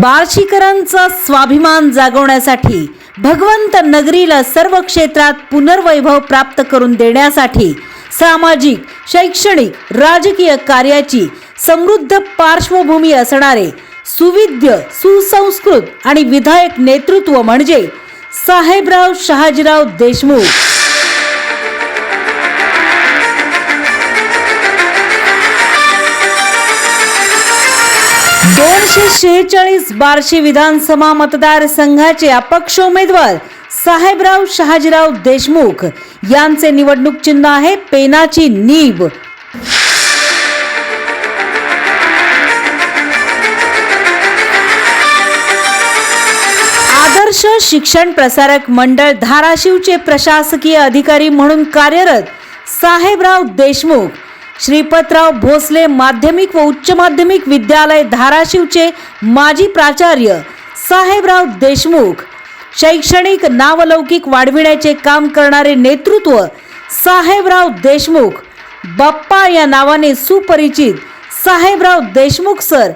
बार्शीकरांचा स्वाभिमान जागवण्यासाठी भगवंत नगरीला सर्व क्षेत्रात पुनर्वैभव प्राप्त करून देण्यासाठी सामाजिक शैक्षणिक राजकीय कार्याची समृद्ध पार्श्वभूमी असणारे सुविद्य सुसंस्कृत आणि विधायक नेतृत्व म्हणजे साहेबराव शहाजीराव देशमुख. दोनशे शेहेचाळीस बार्शी विधानसभा मतदारसंघाचे अपक्ष उमेदवार साहेबराव शहाजीराव देशमुख यांचे निवडणूक चिन्ह आहे पेनाची नीब. आदर्श शिक्षण प्रसारक मंडळ धाराशिवचे प्रशासकीय अधिकारी म्हणून कार्यरत साहेबराव देशमुख श्रीपतराव भोसले माध्यमिक व उच्च माध्यमिक विद्यालय धाराशिवचे माजी प्राचार्य साहेबराव देशमुख. शैक्षणिक नावलौकिक वाढविण्याचे काम करणारे नेतृत्व साहेबराव देशमुख. बाप्पा या नावाने सुपरिचित साहेबराव देशमुख सर.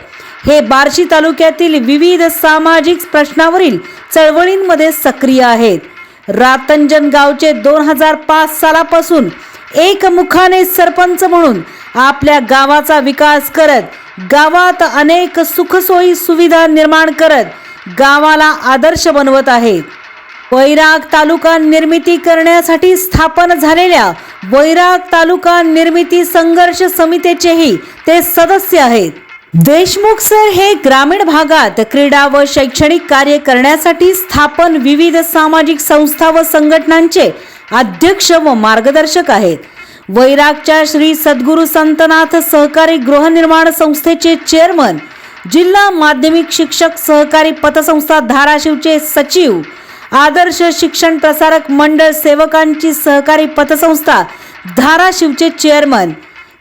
हे बार्शी तालुक्यातील विविध सामाजिक प्रश्नावरील चळवळींमध्ये सक्रिय आहेत. रातंजन गावचे दोन हजार पाच सालापासून एकमुखाने सरपंच म्हणून आपल्या गावाचा विकास करत गावात अनेक सुखसोयी सुविधा निर्माण करत गावाला आदर्श बनवत आहेत वैराग तालुका निर्मिती करण्यासाठी स्थापन झालेल्या वैराग तालुका निर्मिती संघर्ष समितीचेही ते सदस्य आहेत. देशमुख सर हे ग्रामीण भागात क्रीडा व शैक्षणिक कार्य करण्यासाठी स्थापन विविध सामाजिक संस्था व संघटनांचे अध्यक्ष व मार्गदर्शक आहेत. वैरागच्या श्री सद्गुरू संतनाथ सहकारी गृहनिर्माण संस्थेचे चेअरमन जिल्हा माध्यमिक शिक्षक सहकारी पतसंस्था धाराशिवचे सचिव आदर्श शिक्षण प्रसारक मंडळ सेवकांची सहकारी पतसंस्था धाराशिवचे चेअरमन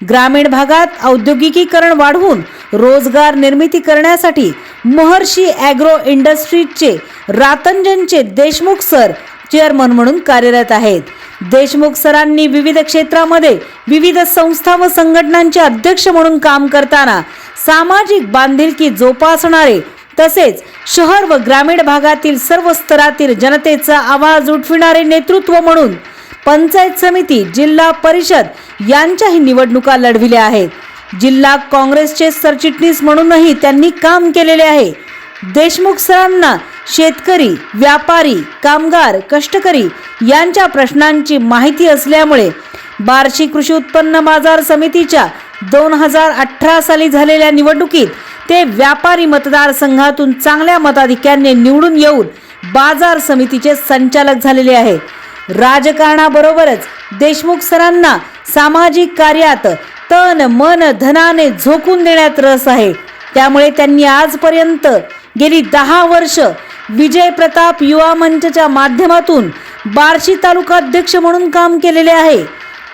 ग्रामीण भागात औद्योगिकीकरण वाढवून रोजगार निर्मिती करण्यासाठी महर्षी ॲग्रो इंडस्ट्रीजचे रातंजनचे देशमुख सर चेअरमन म्हणून कार्यरत आहेत. देशमुख सरांनी विविध क्षेत्रामध्ये विविध संस्था व संघटनांचे अध्यक्ष म्हणून काम करताना सामाजिक बांधिलकी जोपासणारे तसेच शहर व ग्रामीण भागातील सर्व स्तरातील जनतेचा आवाज उठविणारे नेतृत्व म्हणून पंचायत समिती जिल्हा परिषद यांच्याही निवडणुका लढविल्या आहेत. जिल्हा काँग्रेसचे सरचिटणीस म्हणूनही त्यांनी काम केलेले आहे. देशमुख सरांना शेतकरी व्यापारी कामगार कष्टकरी यांच्या प्रश्नांची माहिती असल्यामुळे बार्शी कृषी उत्पन्न बाजार समितीच्या दोन हजार अठरा साली झालेल्या निवडणुकीत ते व्यापारी मतदारसंघातून चांगल्या मताधिक्याने निवडून येऊन बाजार समितीचे संचालक झालेले आहे राजकारणाबरोबरच देशमुख सरांना सामाजिक कार्यात तन मन धनाने झोकून देण्यात रस आहे. त्यामुळे त्यांनी आजपर्यंत गेली दहा वर्ष विजय प्रताप युवा मंचच्या माध्यमातून बार्शी तालुका अध्यक्ष म्हणून काम केलेले आहे.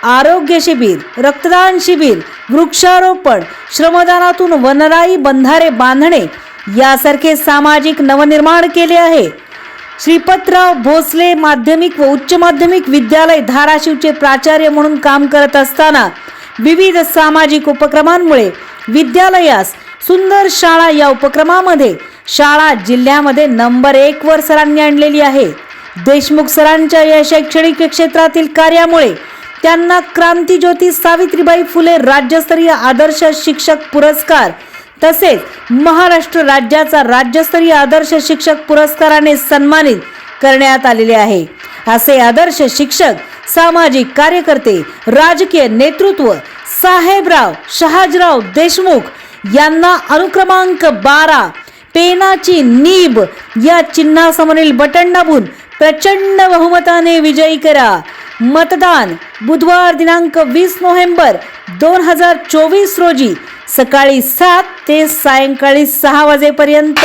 आरोग्य शिबिर रक्तदान शिबिर वृक्षारोपण श्रमदानातून वनराई बंधारे बांधणे यासारखे सामाजिक नवनिर्माण केले आहे. श्रीपतराव भोसले माध्यमिक व उच्च माध्यमिक विद्यालय धाराशिवचे प्राचार्य म्हणून काम करत असताना विविध सामाजिक उपक्रमांमुळे विद्यालयास सुंदर शाळा या उपक्रमामध्ये शाळा जिल्ह्यामध्ये नंबर एक वर सरांनी आणलेली आहे. देशमुख सरांच्या या शैक्षणिक क्षेत्रातील कार्यामुळे त्यांना क्रांतीज्योती सावित्रीबाई फुले राज्यस्तरीय आदर्श शिक्षक पुरस्कार तसेच महाराष्ट्र राज्याचा राज्यस्तरीय आदर्श शिक्षक पुरस्काराने सन्मानित करण्यात आलेले आहे. असे आदर्श शिक्षक सामाजिक कार्यकर्ते राजकीय नेतृत्व साहेबराव शहाजराव देशमुख यांना अनुक्रमांक बारा पेनाची नीब या चिन्हासमोरील बटन दाबून प्रचंड बहुमताने विजयी करा. मतदान बुधवार दिनांक वीस नोव्हेंबर दोन हजार चोवीस रोजी सकाळी सात ते सायंकाळी सहा वाजेपर्यंत.